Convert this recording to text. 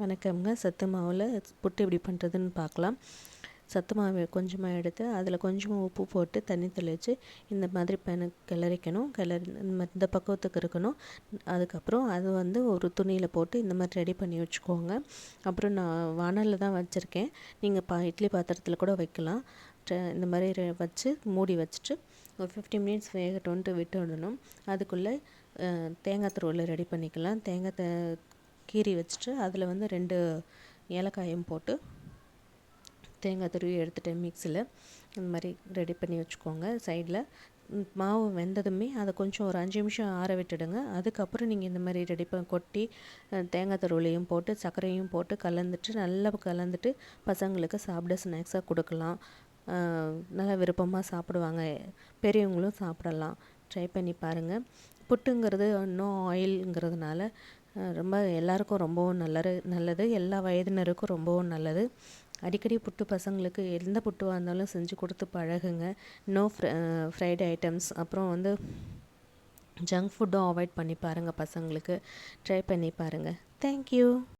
வணக்கம்ங்க. சத்து மாவில் புட்டு எப்படி பண்ணுறதுன்னு பார்க்கலாம் சத்து மாவு கொஞ்சமாக எடுத்து அதில் கொஞ்சமாக உப்பு போட்டு தண்ணி தெளித்து இந்த மாதிரி பேனு கிளறிக்கணும். கிளறி இந்த பக்குவத்துக்கு இருக்கணும். அதுக்கப்புறம் அது வந்து ஒரு துணியில் போட்டு இந்த மாதிரி ரெடி பண்ணி வச்சுக்கோங்க. அப்புறம் நான் வானலில் தான் வச்சுருக்கேன். நீங்கள் பா இட்லி பாத்திரத்தில் கூட வைக்கலாம். இந்த மாதிரி வச்சு மூடி வச்சுட்டு ஒரு ஃபிஃப்டி மினிட்ஸ் வேகட்டோன்ட்டு விட்டு விடணும் அதுக்குள்ளே தேங்காய் துருவல் ரெடி பண்ணிக்கலாம். தேங்காய் த கீறி வச்சுட்டு அதில் வந்து ரெண்டு ஏலக்காயும் போட்டு தேங்காய் துருவி எடுத்துகிட்டேன் மிக்சியில் இந்த மாதிரி ரெடி பண்ணி வச்சுக்கோங்க சைடில். மாவு வெந்ததுமே அதை கொஞ்சம் ஒரு அஞ்சு நிமிஷம் ஆற விட்டுடுங்க. அதுக்கப்புறம் நீங்கள் இந்த மாதிரி ரெடி பண்ண கொட்டி தேங்காய் தருவலையும் போட்டு சர்க்கரையும் போட்டு கலந்துட்டு நல்லா கலந்துட்டு பசங்களுக்கு சாப்பிட ஸ்நாக்ஸாக கொடுக்கலாம். நல்லா விருப்பமாக சாப்பிடுவாங்க. பெரியவங்களும் சாப்பிடலாம். ட்ரை பண்ணி பாருங்கள் புட்டுங்கிறது இன்னும் ஆயில்ங்கிறதுனால ரொம்ப எல்லாருக்கும் ரொம்பவும் நல்லது நல்லது. எல்லா வயதினருக்கும் ரொம்பவும் நல்லது. அடிக்கடி புட்டு பசங்களுக்கு எந்த புட்டுவாக இருந்தாலும் செஞ்சு கொடுத்து பழகுங்க. நோ ஃப்ரைட் ஐட்டம்ஸ் அப்புறம் வந்து ஜங்க் ஃபுட்டும் அவாய்ட் பண்ணி பாருங்கள் பசங்களுக்கு. ட்ரை பண்ணி பாருங்கள் தேங்க்யூ